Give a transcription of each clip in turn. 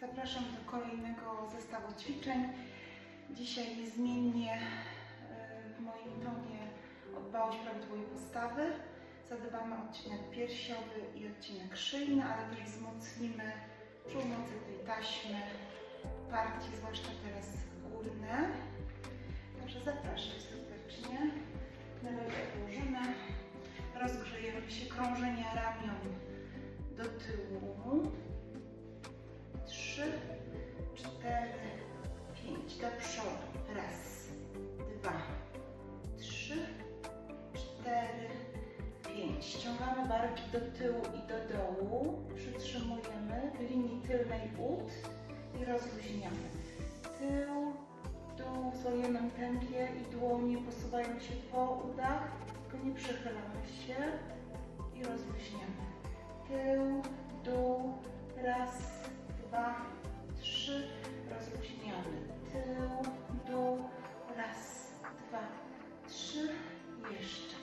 Zapraszam do kolejnego zestawu ćwiczeń. Dzisiaj niezmiennie e, w moim tonie o dbałość prawidłowej postawy. Zadbamy odcinek piersiowy i odcinek szyjny, ale też wzmocnimy przy pomocy tej taśmy partie, zwłaszcza teraz górne. Także zapraszam serdecznie. Na razie odłożymy. Rozgrzejemy się krążenia ramion do tyłu. Trzy, cztery, pięć. Do przodu. Raz, dwa, trzy, cztery, pięć. Ściągamy barki do tyłu i do dołu. Przytrzymujemy w linii tylnej ud i rozluźniamy. Tył, dół w zwolnionym tempie i dłonie posuwają się po udach, tylko nie przychylamy się i rozluźniamy. Tył, dół, raz, dwa, trzy, rozluźniamy. Tył, dół, raz, dwa, trzy, jeszcze.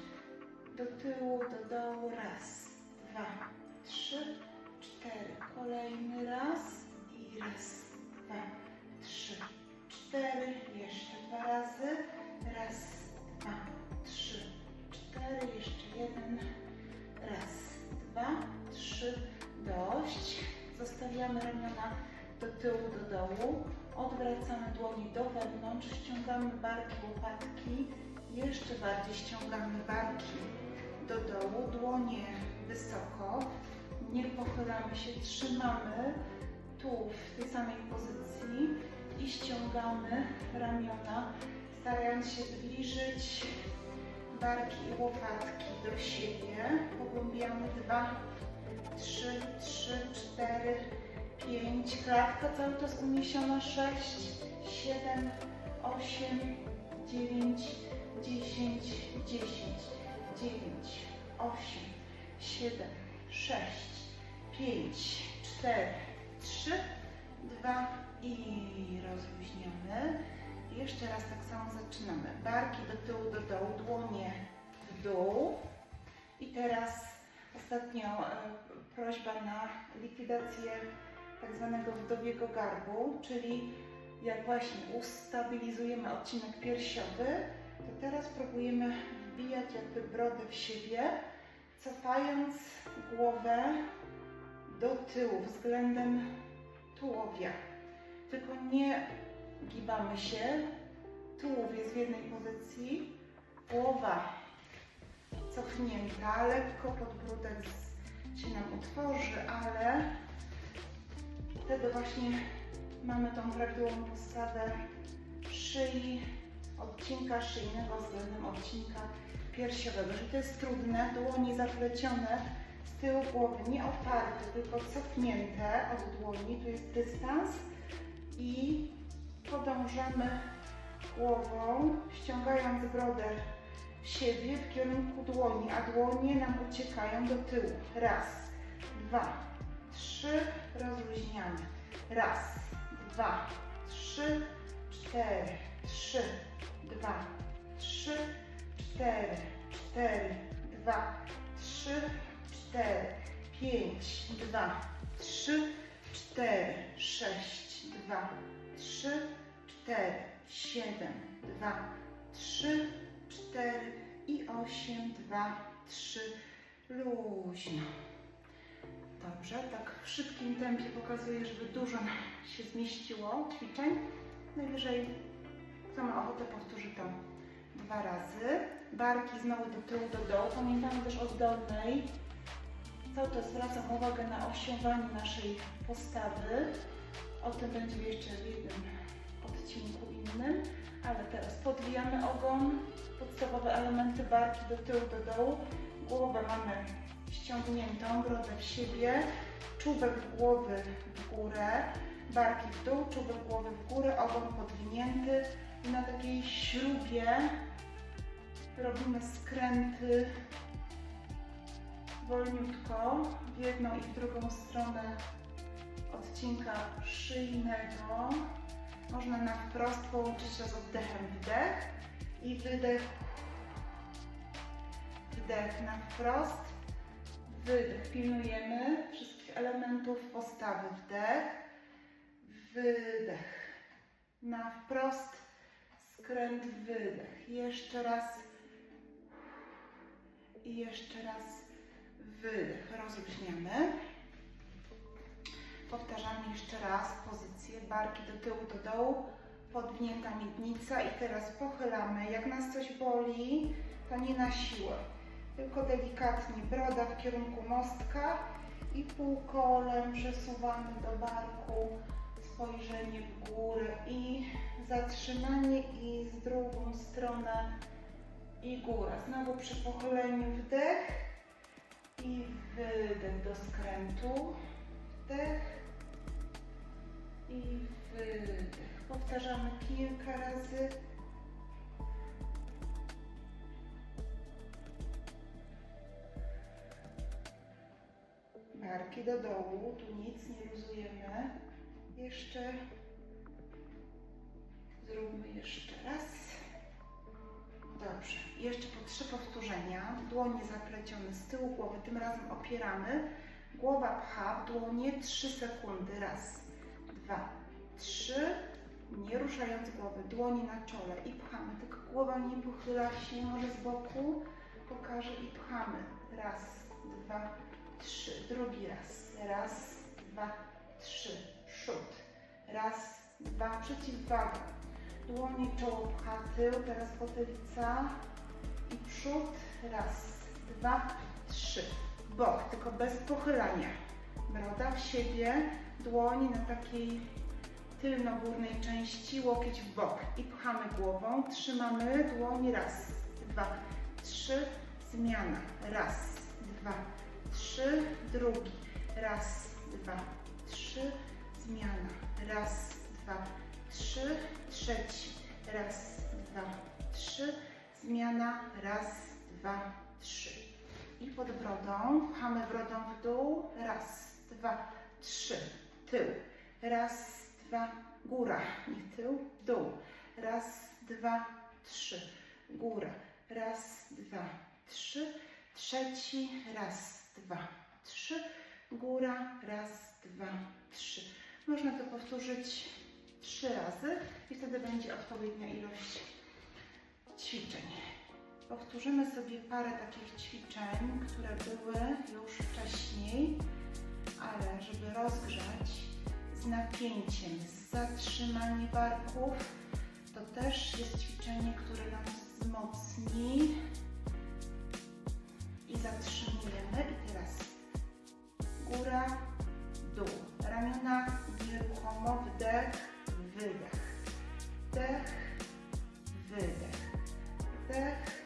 Do tyłu, do dołu, raz, dwa, trzy, cztery. Kolejny raz i raz, dwa, trzy, cztery. Jeszcze dwa razy. Raz, dwa, trzy, cztery. Jeszcze jeden. Raz, dwa, trzy. Dość. Zostawiamy ramiona do tyłu, do dołu. Odwracamy dłonie do wewnątrz. Ściągamy barki, łopatki. Jeszcze bardziej ściągamy barki do dołu. Dłonie wysoko. Nie pochylamy się. Trzymamy tu w tej samej pozycji i ściągamy ramiona, starając się zbliżyć barki i łopatki do siebie. Pogłębiamy dwa, trzy, trzy, cztery, pięć. Klatka cały czas uniesiona. Sześć, siedem, osiem, dziewięć, dziesięć, dziesięć, dziewięć, osiem, siedem, sześć, pięć, cztery, trzy, dwa i rozluźniamy. Jeszcze raz tak samo zaczynamy. Barki do tyłu, do dołu, dłonie w dół. I teraz ostatnio e, prośba na likwidację tak zwanego wdowiego garbu, czyli jak właśnie ustabilizujemy odcinek piersiowy, to teraz próbujemy wbijać jakby brodę w siebie, cofając głowę do tyłu względem tułowia. Tylko nie gibamy się. Tułów jest w jednej pozycji, głowa cofnięta, lekko podbródek się nam utworzy, ale wtedy właśnie mamy tą prawidłową postawę szyi, odcinka szyjnego względem odcinka piersiowego. Że to jest trudne, dłonie zaplecione z tyłu głowy, nie oparte, tylko cofnięte od dłoni, tu jest dystans i podążamy głową, ściągając brodę siebie w kierunku dłoni, a dłonie nam uciekają do tyłu. Raz, dwa, trzy, rozluźniamy. Raz, dwa, trzy, cztery, trzy, dwa, trzy, cztery, cztery, dwa, trzy, cztery, pięć, dwa, trzy, cztery, sześć, dwa, trzy, cztery, siedem, dwa, trzy, cztery i osiem, dwa, trzy, luźno. Dobrze, tak w szybkim tempie pokazuję, żeby dużo się zmieściło ćwiczeń. Najwyżej, kto ma ochotę, powtórzy to dwa razy. Barki znowu do tyłu, do dołu. Pamiętamy też o dolnej. Cały czas zwracam uwagę na osiowanie naszej postawy. O tym będzie jeszcze w jednym odcinku innym. Ale teraz podwijamy ogon, podstawowe elementy barki do tyłu, do dołu. Głowę mamy ściągniętą, brodę w siebie, czubek głowy w górę, barki w dół, czubek głowy w górę, ogon podwinięty. I na takiej śrubie robimy skręty wolniutko w jedną i w drugą stronę odcinka szyjnego. Można na wprost połączyć to z oddechem wdech i wydech. Wdech na wprost, wydech. Pilnujemy wszystkich elementów postawy. Wdech, wydech. Na wprost, skręt, wydech. Jeszcze raz. I jeszcze raz wydech. Rozluźniamy. Powtarzamy jeszcze raz pozycję. Barki do tyłu, do dołu. Podwinięta miednica. I teraz pochylamy. Jak nas coś boli, to nie na siłę. Tylko delikatnie broda w kierunku mostka i półkolem przesuwamy do barku. Spojrzenie w górę i zatrzymanie i z drugą stronę i góra. Znowu przy pochyleniu wdech i wydech do skrętu. Wdech i wydech. Powtarzamy kilka razy. Barki do dołu, tu nic nie luzujemy. Jeszcze zróbmy jeszcze raz. Dobrze. Jeszcze po trzy powtórzenia. Dłonie zaplecione z tyłu głowy. Tym razem opieramy. Głowa pcha w dłonie 3 sekundy. Raz, dwa, trzy. Nie ruszając głowy. Dłonie na czole i pchamy. Tylko głowa nie pochyla się może z boku. Pokażę i pchamy. Raz, dwa, trzy. Drugi raz. Raz, dwa, trzy. Przód. Raz, dwa. Przeciwwaga. Dłonie czoło pcha tył, teraz potylica i przód. Raz, dwa, trzy. Bok, tylko bez pochylania. Broda w siebie, dłoń na takiej tylno-górnej części, łokieć w bok i pchamy głową. Trzymamy dłoń. Raz, dwa, trzy. Zmiana. Raz, dwa, trzy. Drugi. Raz, dwa, trzy. Zmiana. Raz, dwa, trzy. Trzeci. Raz, dwa, trzy. Zmiana. Raz, dwa, trzy. I pod brodą. Pchamy brodą w dół. Raz, dwa, trzy. Tył. Raz, dwa, góra. Nie tył, dół. Raz, dwa, trzy. Góra. Raz, dwa, trzy. Trzeci. Raz, dwa, trzy. Góra. Raz, dwa, trzy. Można to powtórzyć trzy razy i wtedy będzie odpowiednia ilość. Powtórzymy sobie parę takich ćwiczeń, które były już wcześniej, ale żeby rozgrzać z napięciem, z zatrzymaniem barków, to też jest ćwiczenie, które nam wzmocni i zatrzymujemy. I teraz góra, dół, ramiona nieruchomo, wdech, wydech, wdech, wydech, wdech,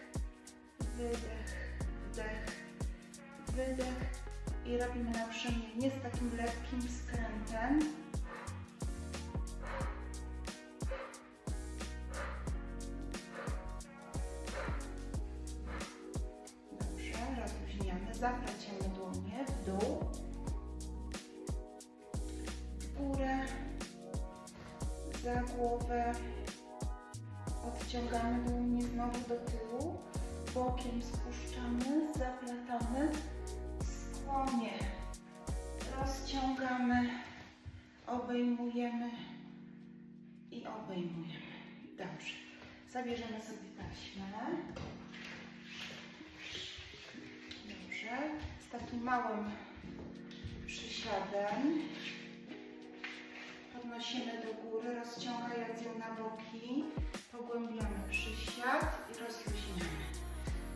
wydech, wdech, wydech i robimy naprzemiennie z takim lekkim skrętem. Bokiem spuszczamy, zaplatamy, skłonie, rozciągamy, obejmujemy i obejmujemy. Dobrze, zabierzemy sobie taśmę. Dobrze, z takim małym przysiadem. Podnosimy do góry, rozciągając ją na boki. Pogłębiamy przysiad i rozluźniamy.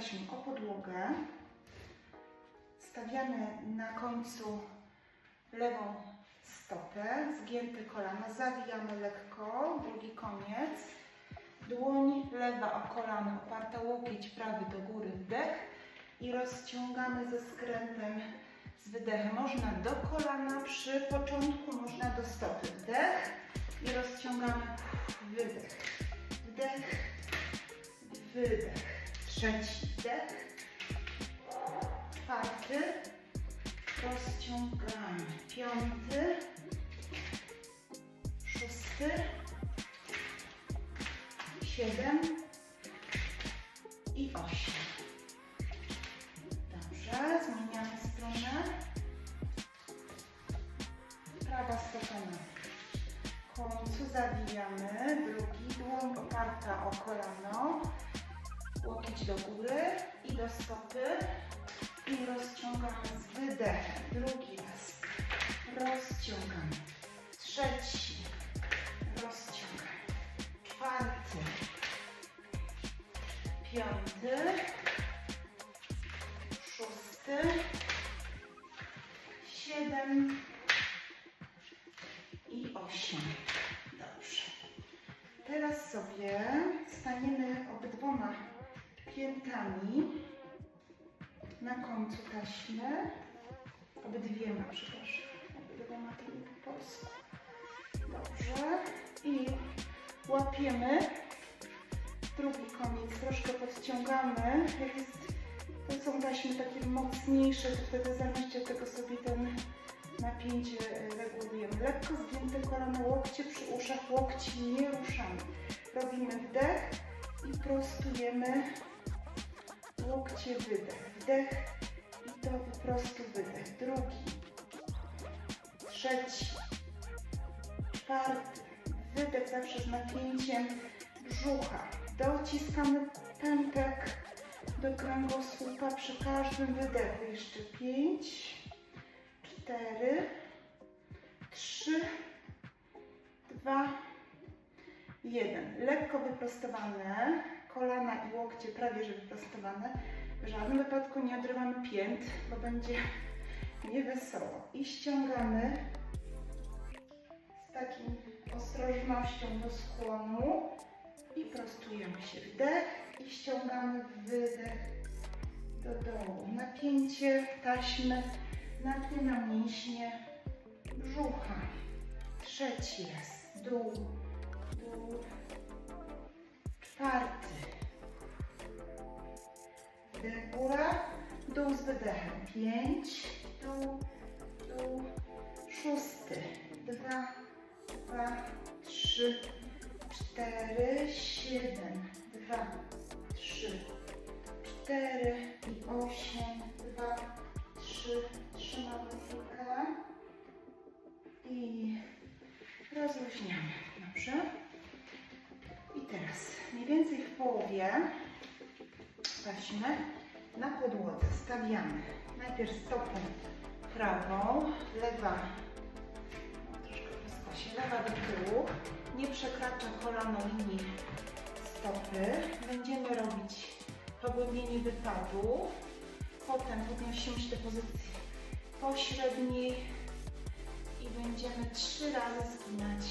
Taśmy o podłogę. Stawiamy na końcu lewą stopę, zgięte kolana, zawijamy lekko, drugi koniec. Dłoń lewa o kolano, oparta łokieć prawy do góry, wdech i rozciągamy ze skrętem z wydechem. Można do kolana, przy początku można do stopy. Wdech i rozciągamy, wydech, wdech, wydech. Trzeci wdech, czwarty, rozciągamy, piąty, szósty, siedem Piąty. Szósty. Siedem. I osiem. Dobrze. Teraz sobie staniemy obydwoma piętami na końcu taśmy. Obydwiema, przepraszam. Obydwiema to po polsku. Dobrze. I łapiemy drugi koniec, troszkę podciągamy. Jak jest, to są taśmy takie mocniejsze, to wtedy zamiast tego sobie ten napięcie e, regulujemy. Lekko zgięte kolano, łokcie przy uszach, łokci nie ruszamy. Robimy wdech i prostujemy łokcie, wydech, wdech i to po prostu wydech. Drugi, trzeci, czwarty, wydech zawsze z napięciem brzucha. Dociskamy pępek do kręgosłupa przy każdym wydechu. Jeszcze pięć, cztery, trzy, dwa, jeden. Lekko wyprostowane, kolana i łokcie prawie że wyprostowane. W żadnym wypadku nie odrywamy pięt, bo będzie niewesoło. I ściągamy z takim ostrożnością do skłonu i prostujemy się. Wdech i ściągamy wydech do dołu. Napięcie taśmy napina mięśnie brzucha. Trzeci raz. Dół, dół. Czwarty. Wdech, góra, dół z wydechem. Pięć, dół, dół. Szósty. Dwa, dwa, trzy, cztery, na podłodze stawiamy najpierw stopę prawą, lewa, no, troszkę wysoko się, lewa do tyłu, nie przekracza kolano linii stopy. Będziemy robić pogłębienie wypadu, potem podnosimy się do pozycji pośredniej i będziemy trzy razy zginać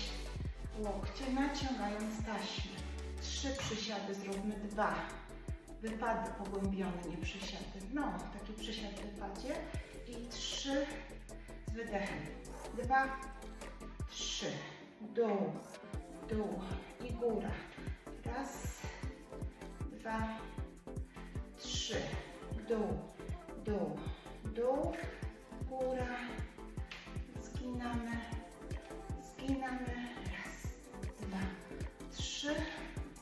łokcie, naciągając taśmę. Trzy przysiady zróbmy, dwa. Wypady pogłębione, nie przysiady. No, taki przysiad w wypadzie. I trzy z wydechem. Dwa, trzy. Dół, dół i góra. Raz, dwa, trzy. Dół, dół, dół, góra. Zginamy, zginamy. Raz, dwa, trzy.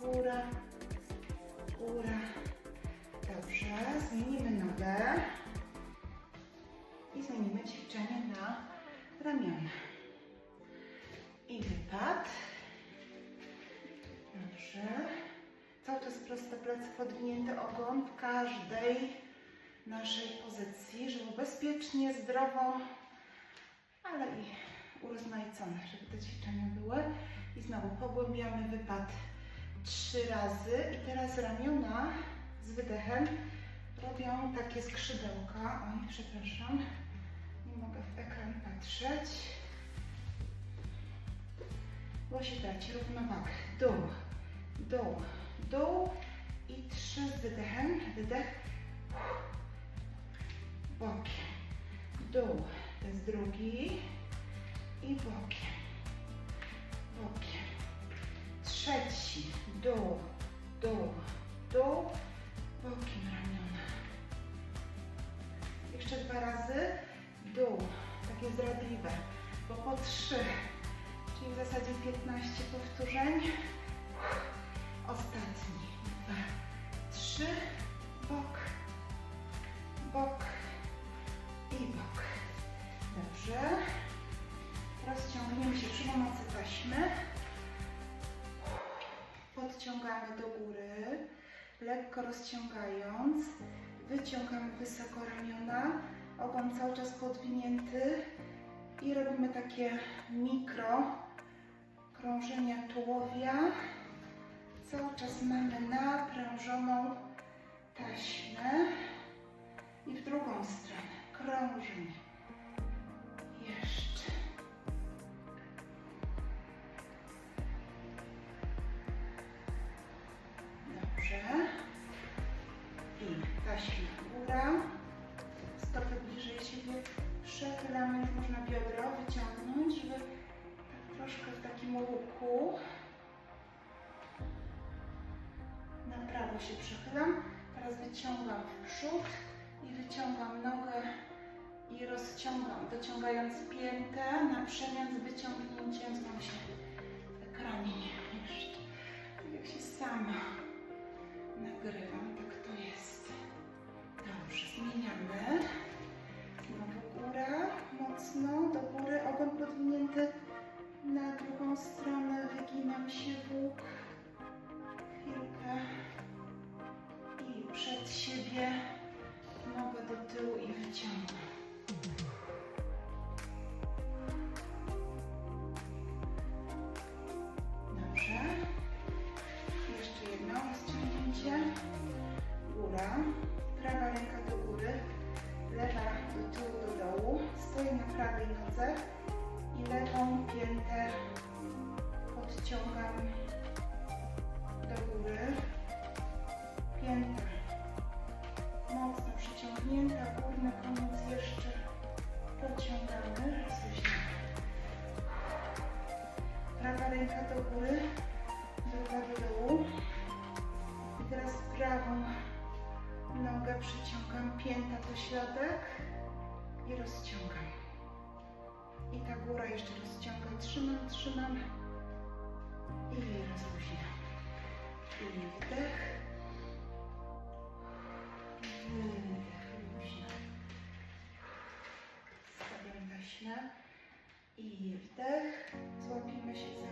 Góra, góra. Zmienimy nogę i zmienimy ćwiczenie na ramiona. I wypad. Dobrze. Cały czas proste plecy, podwinięty ogon w każdej naszej pozycji, żeby bezpiecznie, zdrowo, ale i urozmaicone, żeby te ćwiczenia były. I znowu pogłębiamy wypad trzy razy. I teraz ramiona z wydechem robią takie skrzydełka. Oj, przepraszam, nie mogę w ekran patrzeć. bo się traci równowagę. Dół, dół, dół i trzy z wydechem, wydech, bokiem, dół, to jest drugi. I bokiem, bokiem, trzeci, dół, dół, dół, 15 powtórzeń. Ostatni, dwa, trzy, bok, bok i bok. Dobrze. Rozciągniemy się przy pomocy taśmy. Podciągamy do góry, lekko rozciągając. Wyciągamy wysoko ramiona, ogon cały czas podwinięty i robimy takie mikro krążenia tułowia. Cały czas mamy naprężoną taśmę i w drugą stronę krążenie. Jeszcze. Dobrze. I taśma góra. Stopy bliżej siebie. Przechylamy, już można biodro wyciągnąć, troszkę w takim łuku. Na prawo się przechylam. Teraz wyciągam w przód i wyciągam nogę i rozciągam, dociągając piętę na przemian z wyciągnięciem znowu się tak jeszcze. Tak jak się sama nagrywam, siebie, nogę do tyłu i wyciągam. Dobrze. Jeszcze jedno rozciągnięcie. Góra. Prawa ręka do góry. Lewa do tyłu, do dołu. Stoję na prawej nodze i lewą piętę podciągam przyciągnięta, górny koniec jeszcze rozluźniamy. Prawa ręka do góry, druga do dołu. I teraz prawą nogę przyciągam, pięta do środek i rozciągam. I ta góra jeszcze rozciągam, trzymam, trzymam i rozluźniam. I wdech. Wdech. Złapiemy się za